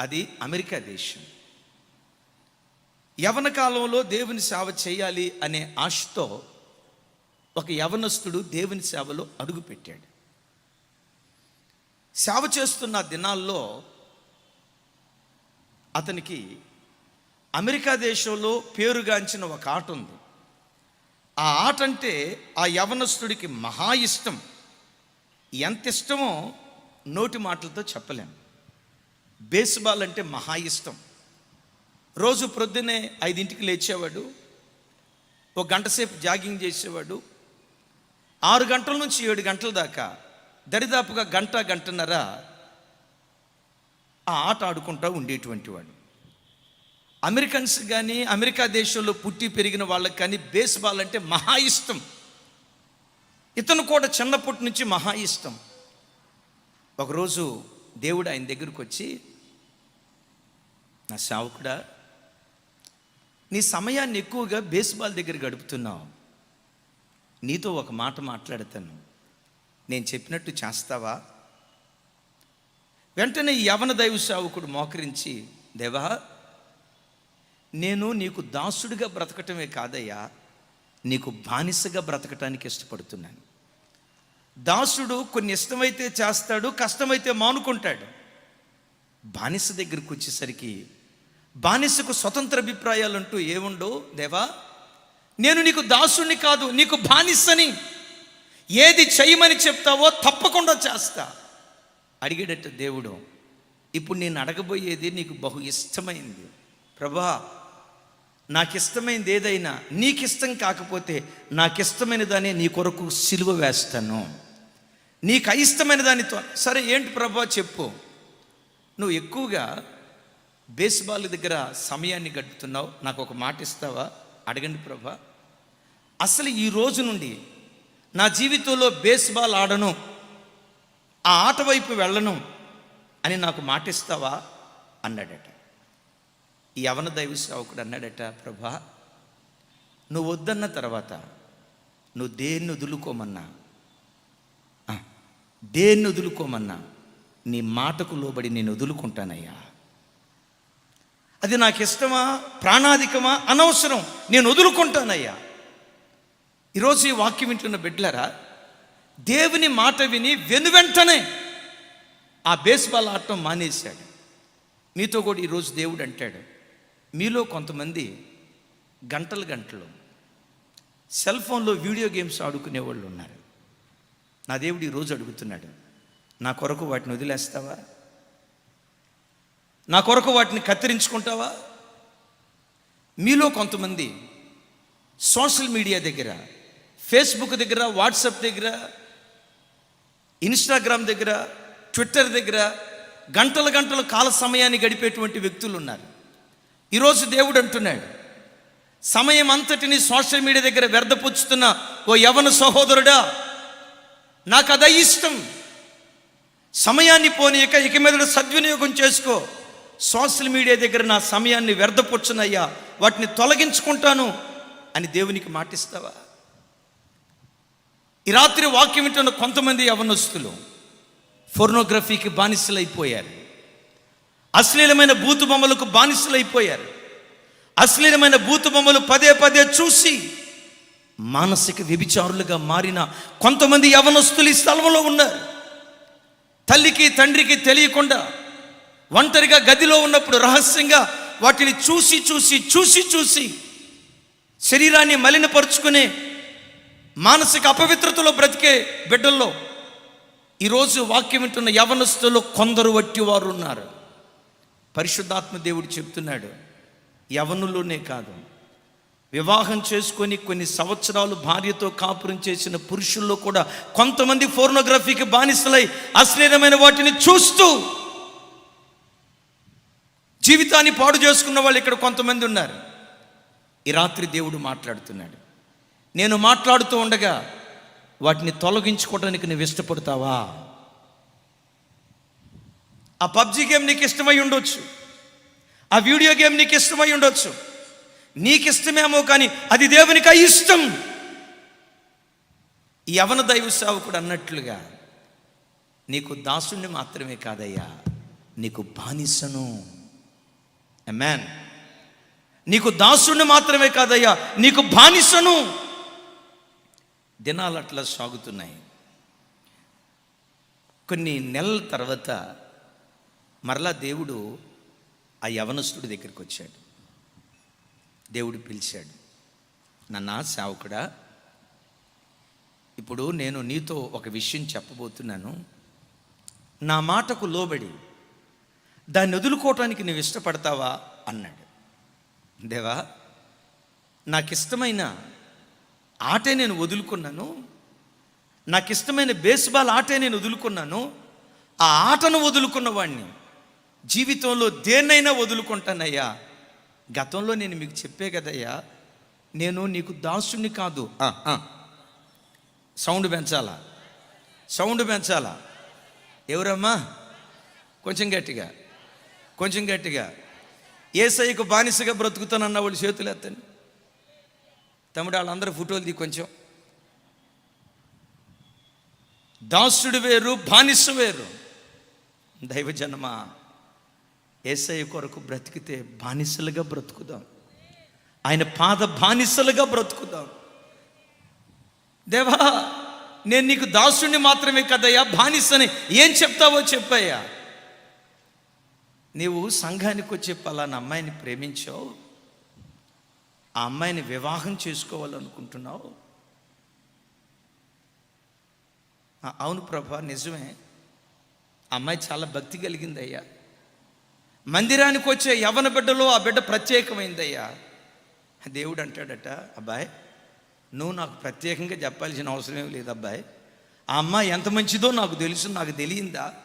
అది అమెరికా దేశం. యవన కాలంలో దేవుని సేవ చేయాలి అనే ఆశతో ఒక యవనస్తుడు దేవుని సేవలో అడుగుపెట్టాడు సేవ చేస్తున్న దినాల్లో అతనికి అమెరికా దేశంలో పేరుగాంచిన ఒక ఆట ఉంది. ఆ ఆట అంటే ఆ యవనస్తుడికి మహా ఇష్టం. ఎంత ఇష్టమో నోటి మాటలతో చెప్పలేము బేస్బాల్ అంటే మహా ఇష్టం. రోజు ప్రొద్దునే ఐదింటికి లేచేవాడు ఒక గంట సేపు జాగింగ్ చేసేవాడు ఆరు గంటల నుంచి ఏడు గంటల దాకా దరిదాపుగా గంట గంటన్నర ఆ ఆట ఆడుకుంటూ ఉండేటువంటి వాడు. అమెరికన్స్ కానీ అమెరికా దేశంలో పుట్టి పెరిగిన వాళ్ళకి కానీ బేస్బాల్ అంటే మహా ఇష్టం. ఇతను కూడా చిన్నప్పటి నుంచి మహా ఇష్టం. ఒకరోజు దేవుడు ఆయన దగ్గరకు వచ్చి నా సేవకుడా నీ సమయాన్ని ఎక్కువగా బేస్బాల్ దగ్గర గడుపుతున్నావు. నీతో ఒక మాట మాట్లాడతాను. నేను చెప్పినట్టు చేస్తావా? వెంటనే యవన దైవ సేవకుడు మోకరించి దేవా నేను నీకు దాసుడిగా బ్రతకటమే కాదయ్యా నీకు బానిసగా బ్రతకటానికి ఇష్టపడుతున్నాను. దాసుడు కొన్ని ఇష్టమైతే చేస్తాడు కష్టమైతే మానుకుంటాడు. బానిస దగ్గరికి వచ్చేసరికి బానిసకు స్వతంత్ర అభిప్రాయాలు అంటూ ఏముండో దేవా నేను నీకు దాసుని కాదు నీకు బానిసని. ఏది చేయమని చెప్తావో తప్పకుండా చేస్తా. అడిగేటట్టు దేవుడు ఇప్పుడు నేను అడగబోయేది నీకు బహు ఇష్టమైంది. ప్రభా నాకు ఇష్టమైంది ఏదైనా నీకు ఇష్టం కాకపోతే నాకు ఇష్టమైన దాన్ని నీ కొరకు సిలువ వేస్తాను. నీకు అయిష్టమైన దానితో సరే ఏంటి ప్రభా చెప్పు. నువ్వు ఎక్కువగా బేస్బాల్ దగ్గర సమయాన్ని గడుపుతున్నావు నాకు ఒక మాట ఇస్తావా? అడగండి ప్రభా. అసలు ఈ రోజు నుండి నా జీవితంలో బేస్బాల్ ఆడను ఆ ఆట వైపు వెళ్ళను అని నాకు మాట ఇస్తావా? అన్నాడట. ఈ యవన దైవ సేవకుడు అన్నాడట ప్రభా నువ్వు వద్దన్న తర్వాత నువ్వు దేన్ని వదులుకోమన్నా దేన్ని వదులుకోమన్నా నీ మాటకు లోబడి నేను వదులుకుంటానయ్యా. అది నాకు ఇష్టమా ప్రాణాధికమా? అనవసరం. నేను వదులుకుంటానయ్యా. ఈరోజు ఈ వాక్యం వింటున్న బిడ్డలారా దేవుని మాట విని వెను వెంటనే ఆ బేస్బాల్ ఆడటం మానేశాడు. మీతో కూడా ఈరోజు దేవుడు అంటాడు. మీలో కొంతమంది గంటలు గంటలు సెల్ ఫోన్లో వీడియో గేమ్స్ ఆడుకునే వాళ్ళు ఉన్నారు. నా దేవుడు ఈరోజు అడుగుతున్నాడు నా కొరకు వాటిని వదిలేస్తావా? నా కొరకు వాటిని కత్తిరించుకుంటావా? మీలో కొంతమంది సోషల్ మీడియా దగ్గర ఫేస్బుక్ దగ్గర వాట్సాప్ దగ్గర ఇన్స్టాగ్రామ్ దగ్గర ట్విట్టర్ దగ్గర గంటల గంటల కాల సమయాన్ని గడిపేటువంటి వ్యక్తులు ఉన్నారు ఈరోజు దేవుడు అంటున్నాడు సమయం అంతటిని సోషల్ మీడియా దగ్గర వ్యర్థపుచ్చుతున్న ఓ యవన సహోదరుడా నాకు అదే ఇష్టం సమయాన్ని పోనీయక ఇక మీద సద్వినియోగం చేసుకో. సోషల్ మీడియా దగ్గర నా సమయాన్ని వ్యర్థపొచ్చునయ్యా వాటిని తొలగించుకుంటాను అని దేవునికి మాటిస్తావా? ఈ రాత్రి వాక్యం వింటున్న కొంతమంది యవనస్తులు ఫోర్నోగ్రఫీకి బానిసలైపోయారు. అశ్లీలమైన బూతు బొమ్మలకు బానిసలైపోయారు. అశ్లీలమైన బూతు బొమ్మలు పదే పదే చూసి మానసిక వ్యభిచారులుగా మారిన కొంతమంది యవనస్తులు ఈ స్థలంలో ఉన్నారు. తల్లికి తండ్రికి తెలియకుండా ఒంటరిగా గదిలో ఉన్నప్పుడు రహస్యంగా వాటిని చూసి చూసి చూసి చూసి శరీరాన్ని మలినపరుచుకునే మానసిక అపవిత్రతలో బ్రతికే బిడ్డల్లో ఈరోజు వాక్యం వింటున్న యవనస్తులు కొందరు వట్టి వారు ఉన్నారు. పరిశుద్ధాత్మ దేవుడు చెప్తున్నాడు యవనులోనే కాదు. వివాహం చేసుకొని కొన్ని సంవత్సరాలు భార్యతో కాపురం చేసిన పురుషుల్లో కూడా కొంతమంది ఫోర్నోగ్రఫీకి బానిసలై అశ్లీలమైన వాటిని చూస్తూ జీవితాన్ని పాడు చేసుకున్న వాళ్ళు ఇక్కడ కొంతమంది ఉన్నారు. ఈ రాత్రి దేవుడు మాట్లాడుతున్నాడు. నేను మాట్లాడుతూ ఉండగా వాటిని తొలగించుకోవడానికి నువ్వు ఇష్టపడతావా? ఆ పబ్జి గేమ్ నీకు ఇష్టమై ఉండొచ్చు. ఆ వీడియో గేమ్ నీకు ఇష్టమై ఉండొచ్చు. నీకు ఇష్టమేమో కానీ అది దేవునికి ఇష్టం. ఈ యవన దైవ సేవకుడు అన్నట్లుగా నీకు దాసుని మాత్రమే కాదయ్యా నీకు బానిసను. మ్యాన్ నీకు దాసుని మాత్రమే కాదయ్యా నీకు బానిసను. దినాలు అట్లా సాగుతున్నాయి. కొన్ని నెలల తర్వాత మరలా దేవుడు ఆ యవనస్తుడి దగ్గరికి వచ్చాడు. దేవుడు పిలిచాడు నన్న సేవకుడా ఇప్పుడు నేను నీతో ఒక విషయం చెప్పబోతున్నాను. నా మాటకు లోబడి దాన్ని వదులుకోవటానికి నువ్వు ఇష్టపడతావా? అన్నాడు. దేవా నాకు ఇష్టమైన ఆటే నేను వదులుకున్నాను నాకు ఇష్టమైన బేస్బాల్ ఆటే నేను వదులుకున్నాను ఆ ఆటను వదులుకున్న వాడిని జీవితంలో దేన్నైనా వదులుకుంటానయ్యా. గతంలో నేను మీకు చెప్పే కదయ్యా నేను నీకు దాసుని కాదు. సౌండ్ పెంచాలా? సౌండ్ పెంచాలా? ఎవరమ్మా? కొంచెం గట్టిగా. కొంచెం గట్టిగా. ఏసైకు బానిసగా బ్రతుకుతానన్న వాళ్ళు చేతులు ఎత్తండి తమ్ముడు వాళ్ళందరూ ఫోటోలు తీ కొంచెం. దాసుడు వేరు బానిస వేరు. దైవజనమా ఏసై కొరకు బ్రతికితే బానిసలుగా బ్రతుకుదాం. ఆయన పాద బానిసలుగా బ్రతుకుదాం. దేవా నేను నీకు దాసుని మాత్రమే కదయ్యా బానిసని ఏం చెప్తావో చెప్పయ్యా. నీవు సంఘానికి వచ్చే పలానా అమ్మాయిని ప్రేమించావు? ఆ అమ్మాయిని వివాహం చేసుకోవాలనుకుంటున్నావు? అవును ప్రభా నిజమే. అమ్మాయి చాలా భక్తి కలిగిందయ్యా. మందిరానికి వచ్చే యవన బిడ్డలో ఆ బిడ్డ ప్రత్యేకమైందయ్యా. దేవుడు అంటాడట అబ్బాయి నువ్వు నాకు ప్రత్యేకంగా చెప్పాల్సిన అవసరం ఏం లేదు అబ్బాయి. ఆ అమ్మాయి ఎంత మంచిదో నాకు తెలుసు నాకు తెలియందా?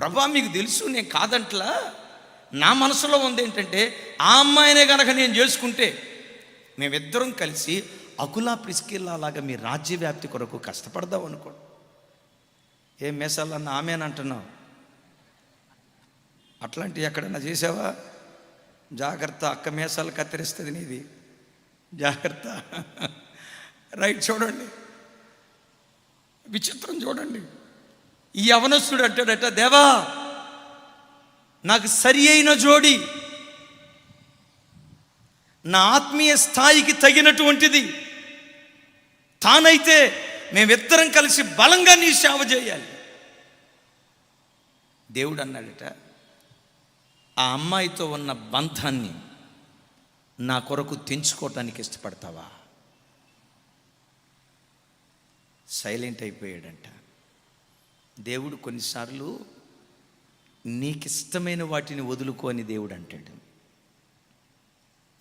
ప్రభా మీకు తెలుసు నేను కాదంట్లా? నా మనసులో ఉంది ఏంటంటే ఆ అమ్మాయినే కనుక నేను చేసుకుంటే మేమిద్దరం కలిసి అకులా ప్రిస్కిల్లా లాగా మీ రాజ్య వ్యాప్తి కొరకు కష్టపడదాం అనుకో. ఏ మేసాలన్న ఆమెనంటున్నావు అట్లాంటివి ఎక్కడన్నా చేసావా? జాగ్రత్త అక్క మేసాలు కత్తిరిస్తుంది నీది. జాగ్రత్త. రైట్ చూడండి. విచిత్రం చూడండి. ఈ యవనస్తుడు అంటాడట దేవా నాకు సరి అయిన జోడి. నా ఆత్మీయ స్థాయికి తగినటువంటిది. తానైతే మేమిద్దరం కలిసి బలంగా నీ సేవ చేయాలి. దేవుడు అన్నాడట ఆ అమ్మాయితో ఉన్న బంధాన్ని నా కొరకు తెంచుకోవటానికి ఇష్టపడతావా? సైలెంట్ అయిపోయాడంట. దేవుడు కొన్నిసార్లు నీకు ఇష్టమైన వాటిని వదులుకోని దేవుడు అంటాడు.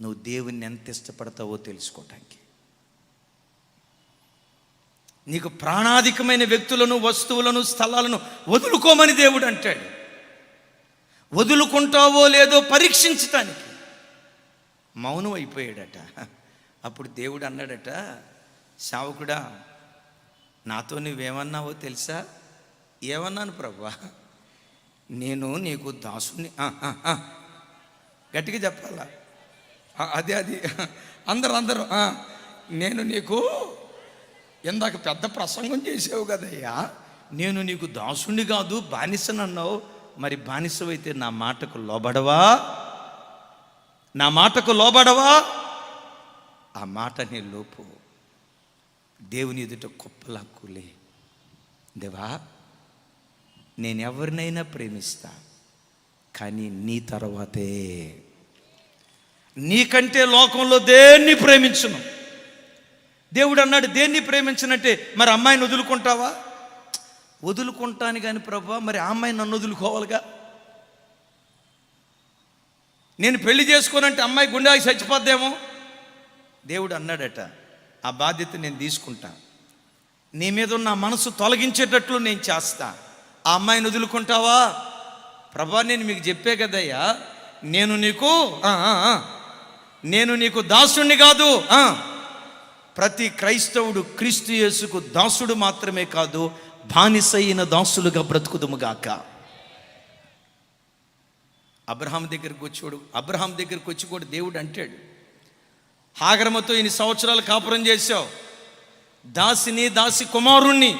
నువ్వు దేవుణ్ణి ఎంత ఇష్టపడతావో తెలుసుకోవటానికి నీకు ప్రాణాధికమైన వ్యక్తులను వస్తువులను స్థలాలను వదులుకోమని దేవుడు అంటాడు. వదులుకుంటావో లేదో పరీక్షించటానికి. మౌనం అయిపోయాడట. అప్పుడు దేవుడు అన్నాడట శావకుడా నాతో నువ్వేమన్నావో తెలుసా? ఏమన్నాను ప్రభా? నేను నీకు దాసుని గట్టిగా చెప్పాలా? అదే అది. అందరు అందరూ నేను నీకు ఇందాక పెద్ద ప్రసంగం చేసావు కదయ్యా. నేను నీకు దాసుని కాదు బానిసనన్నావు. మరి బానిసవైతే నా మాటకు లోబడవా? నా మాటకు లోబడవా? ఆ మాట నీ లోపు దేవుని ఎదుట కుప్పలా కూలే దేవా నేను ఎవరినైనా ప్రేమిస్తా కానీ నీ తర్వాతే. నీకంటే లోకంలో దేన్ని ప్రేమించను? దేవుడు అన్నాడు దేన్ని ప్రేమించనంటే మరి అమ్మాయిని వదులుకుంటావా? వదులుకుంటాను కానీ ప్రభా మరి ఆ అమ్మాయి నన్ను వదులుకోవాలిగా? నేను పెళ్ళి చేసుకోనంటే అమ్మాయి గుండెకి చచ్చిపోద్దేమో? దేవుడు అన్నాడట ఆ బాధ్యత నేను తీసుకుంటా. నీ మీద ఉన్న మనసు తొలగించేటట్లు నేను చేస్తాను ఆ అమ్మాయిని వదులుకుంటావా? ప్రభా నేను మీకు చెప్పే కదయ్యా నేను నీకు ఆ, నేను నీకు దాసుణ్ణి కాదు ప్రతి క్రైస్తవుడు క్రీస్తు యేసుకు దాసుడు మాత్రమే కాదు బానిసైన దాసులుగా బ్రతుకుదుముగాక అబ్రహాం దగ్గరికి వచ్చాడు అబ్రహాం దగ్గరికి వచ్చి కూడా దేవుడు అంటాడు హాగరమతో ఇన్ని సంవత్సరాలు కాపురం చేశావు దాసిని దాసి కుమారుణ్ణి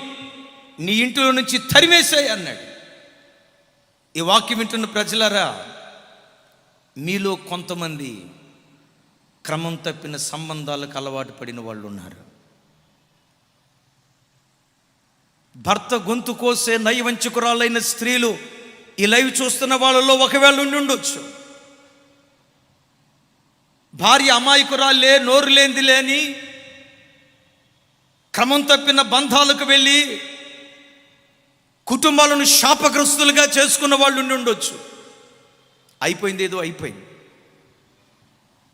నీ ఇంటిలో నుంచి తరిమేశాయి అన్నాడు. ఈ వాక్యం వింటున్న ప్రజలారా మీలో కొంతమంది క్రమం తప్పిన సంబంధాలకు అలవాటు పడిన వాళ్ళు ఉన్నారు. భర్త గొంతు కోసే నయవంచకురాలైన స్త్రీలు ఈ లైవ్ చూస్తున్న వాళ్ళలో ఒకవేళ ఉండి ఉండొచ్చు. భార్య అమాయకురాలే నోరు లేనిది లేని క్రమం తప్పిన బంధాలకు వెళ్ళి కుటుంబాలను శాపగ్రస్తులుగా చేసుకున్న వాళ్ళు ఉండి ఉండొచ్చు. అయిపోయింది ఏదో అయిపోయింది.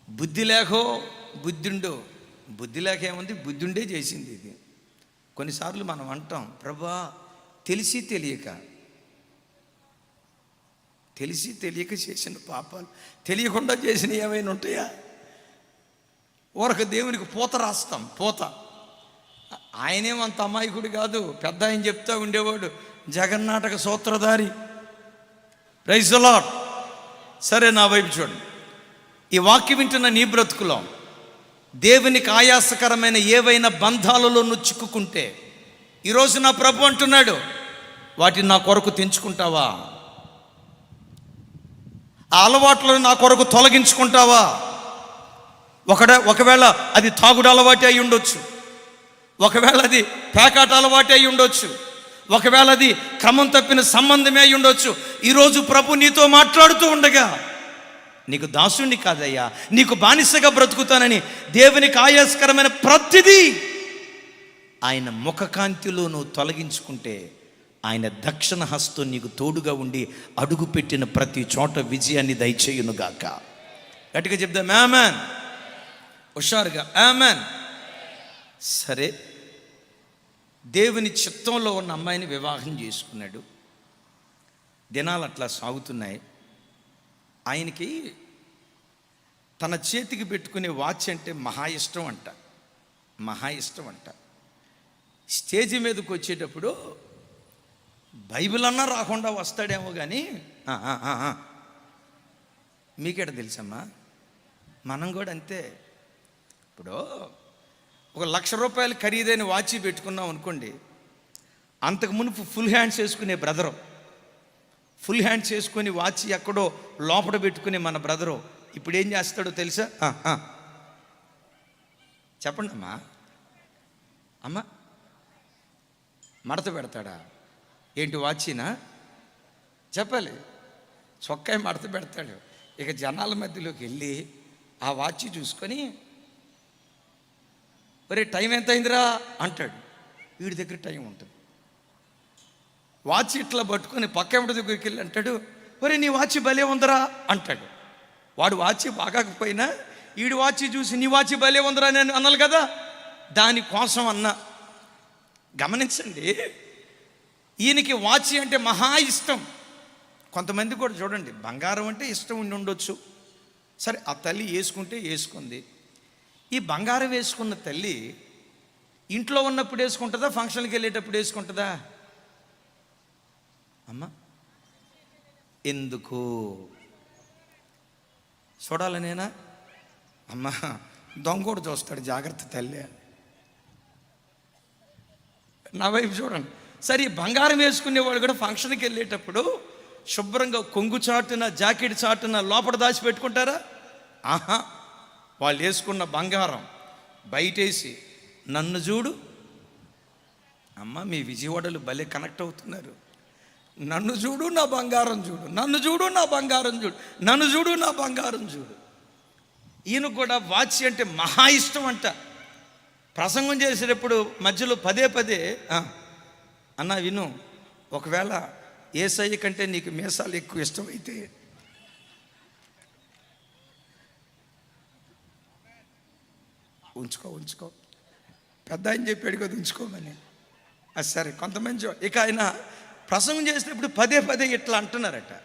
బుద్ధి లేకో బుద్ధిండో బుద్ధి లేక ఏముంది? బుద్ధిండే చేసింది ఇది. కొన్నిసార్లు మనం అంటాం ప్రభా తెలిసి తెలియక తెలిసి తెలియక చేసిన పాపాలు తెలియకుండా చేసిన ఏమైనా ఉంటాయా? ఓరక దేవునికి పూత రాస్తాం పూత. ఆయనేమంత అమాయకుడు కాదు పెద్ద ఆయన చెప్తా ఉండేవాడు జగన్నాటక సూత్రధారి. రైజలాట్ సరే నా వైపు చూడండి. ఈ వాక్యం వింటున్న నీ బ్రతుకులో దేవునికి ఆయాసకరమైన ఏవైనా బంధాలలో నువ్వు చిక్కుకుంటే ఈరోజు నా ప్రభు అంటున్నాడు వాటిని నా కొరకు తెంచుకుంటావా? ఆ అలవాట్లను నా కొరకు తొలగించుకుంటావా? ఒకడ ఒకవేళ అది తాగుడు అలవాటే అయి ఉండొచ్చు. ఒకవేళ అది పేకాట అలవాటే అయి ఉండొచ్చు. ఒకవేళ అది క్రమం తప్పిన సంబంధమే అయి ఉండొచ్చు. ఈరోజు ప్రభు నీతో మాట్లాడుతూ ఉండగా నీకు దాసుని కాదయ్యా నీకు బానిసగా బ్రతుకుతానని దేవునికి ఆయాస్కరమైన ప్రతిదీ ఆయన ముఖకాంతిలో నువ్వు తొలగించుకుంటే ఆయన దక్షిణ హస్తం నీకు తోడుగా ఉండి అడుగు పెట్టిన ప్రతి చోట విజయాన్ని దయచేయునుగాక గట్టిగా చెప్దాం ఆమెన్. హుషారుగా ఆమెన్. సరే దేవుని చిత్తంలో ఉన్న అమ్మాయిని వివాహం చేసుకున్నాడు. దినాలు అట్లా సాగుతున్నాయి. ఆయనకి తన చేతికి పెట్టుకునే వాచ్ అంటే మహా ఇష్టం అంట. మహా ఇష్టం అంట. స్టేజ్ మీదకి వచ్చేటప్పుడు బైబిల్ అన్నా రాకుండా వస్తాడేమో కానీ ఆ, మీకేట తెలుసమ్మా? మనం కూడా అంతే. ఇప్పుడు ఒక లక్ష రూపాయలు ఖరీదైన వాచి పెట్టుకున్నాం అనుకోండి అంతకు మునుపు ఫుల్ హ్యాండ్స్ వేసుకునే బ్రదరు ఫుల్ హ్యాండ్స్ వేసుకొని వాచ్ ఎక్కడో లోపల పెట్టుకునే మన బ్రదరు ఇప్పుడు ఏం చేస్తాడో తెలుసా? చెప్పండి అమ్మా. అమ్మ మడత పెడతాడా? ఏంటి వాచినా? చెప్పాలి. చొక్కాయి మడత పెడతాడు. ఇక జనాల మధ్యలోకి వెళ్ళి ఆ వాచి చూసుకొని ఒరే టైం ఎంత అయిందిరా అంటాడు. వీడి దగ్గర టైం ఉంటుంది. వాచ్ ఇట్లా పట్టుకొని పక్క ఎవడి దగ్గరికి వెళ్ళి అంటాడు ఒరే నీ వాచ్ భలే ఉందరా? అంటాడు. వాడు వాచి బాగాకపోయినా వీడి వాచి చూసి నీ వాచి భలే ఉందరా నేను అన్నాను కదా? దానికోసం అన్నా. గమనించండి ఈయనకి వాచి అంటే మహా ఇష్టం. కొంతమంది కూడా చూడండి బంగారం అంటే ఇష్టం ఉండి ఉండొచ్చు. సరే ఆ తల్లి వేసుకుంటే వేసుకుంది. ఈ బంగారం వేసుకున్న తల్లి ఇంట్లో ఉన్నప్పుడు వేసుకుంటుందా ఫంక్షన్కి వెళ్ళేటప్పుడు వేసుకుంటుందా? అమ్మా ఎందుకు? చూడాలనేనా అమ్మా దొంగోడు చూస్తాడు జాగ్రత్త తల్లి నా వైపు చూడండి. సరే ఈ బంగారం వేసుకునేవాడు కూడా ఫంక్షన్కి వెళ్ళేటప్పుడు శుభ్రంగా కొంగు చాటున జాకెట్ చాటున లోపల దాచి పెట్టుకుంటారా ఆహా వాళ్ళు వేసుకున్న బంగారం బయటేసి నన్ను చూడు. అమ్మ మీ విజయవాడలు భలే కనెక్ట్ అవుతున్నారు. నన్ను చూడు నా బంగారం చూడు. నన్ను చూడు నా బంగారం చూడు. నన్ను చూడు నా బంగారం చూడు. ఈయన కూడా వాచ్ అంటే మహా ఇష్టం అంట. ప్రసంగం చేసేటప్పుడు మధ్యలో పదే పదే అన్న విను ఒకవేళ ఏసయ్య కంటే నీకు మీసాలు ఎక్కువ ఇష్టమైతే ఉంచుకో ఉంచుకో. పెద్ద ఆయన చెప్పాడు కదా ఉంచుకోమని. అది సరే కొంతమంది ఇక ఆయన ప్రసంగం చేసినప్పుడు పదే పదే ఇట్లా అంటున్నారట.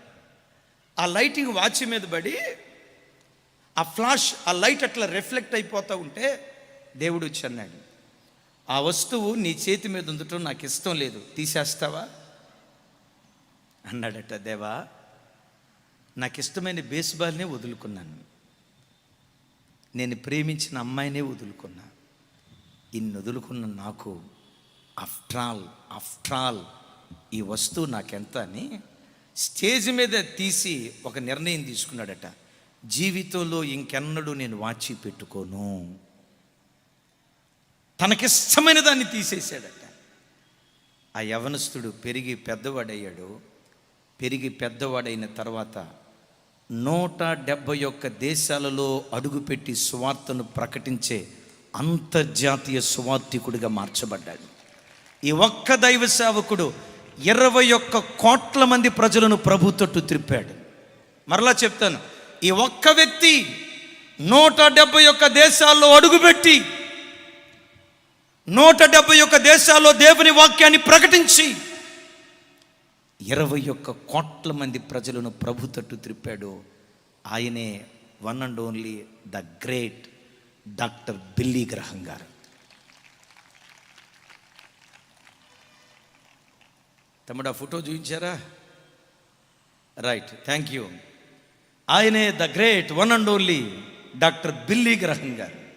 ఆ లైటింగ్ వాచ్ మీద పడి ఆ ఫ్లాష్ ఆ లైట్ అట్లా రిఫ్లెక్ట్ అయిపోతూ ఉంటే దేవుడు వచ్చి అన్నాడు ఆ వస్తువు నీ చేతి మీద ఉండటం నాకు ఇష్టం లేదు తీసేస్తావా? అన్నాడట దేవా నాకు ఇష్టమైన బేస్బాల్నే వదులుకున్నాను. నేను ప్రేమించిన అమ్మాయినే వదులుకున్నా. ఇన్ని వదులుకున్న నాకు ఆఫ్ట్రాల్ ఆఫ్ట్రాల్ ఈ వస్తువు నాకెంత అని స్టేజ్ మీద తీసి ఒక నిర్ణయం తీసుకున్నాడట. జీవితంలో ఇంకెన్నడూ నేను వాచి పెట్టుకోను. తనకిష్టమైన దాన్ని తీసేశాడట. ఆ యవనస్తుడు పెరిగి పెద్దవాడయ్యాడు. పెరిగి పెద్దవాడైన తర్వాత నూట డెబ్భై ఒక్క దేశాలలో అడుగుపెట్టి సువార్తను ప్రకటించే అంతర్జాతీయ సువార్థికుడిగా మార్చబడ్డాడు. ఈ ఒక్క దైవ సేవకుడు ఇరవై ఒక్క కోట్ల మంది ప్రజలను ప్రభు తట్టు త్రిప్పాడు మరలా చెప్తాను ఈ ఒక్క వ్యక్తి నూట డెబ్బై ఒక్క దేశాల్లో అడుగుపెట్టి నూట డెబ్బై ఒక్క దేశాల్లో దేవుని వాక్యాన్ని ప్రకటించి ఇరవై ఒక్క కోట్ల మంది ప్రజలను ప్రభు తట్టు త్రిప్పాడు ఆయనే one and only the great doctor Billy Graham గారు. తమ్ముడు ఆ ఫోటో చూపించారా? Right thank you. ఆయనే the great one and only doctor Billy Graham గారు.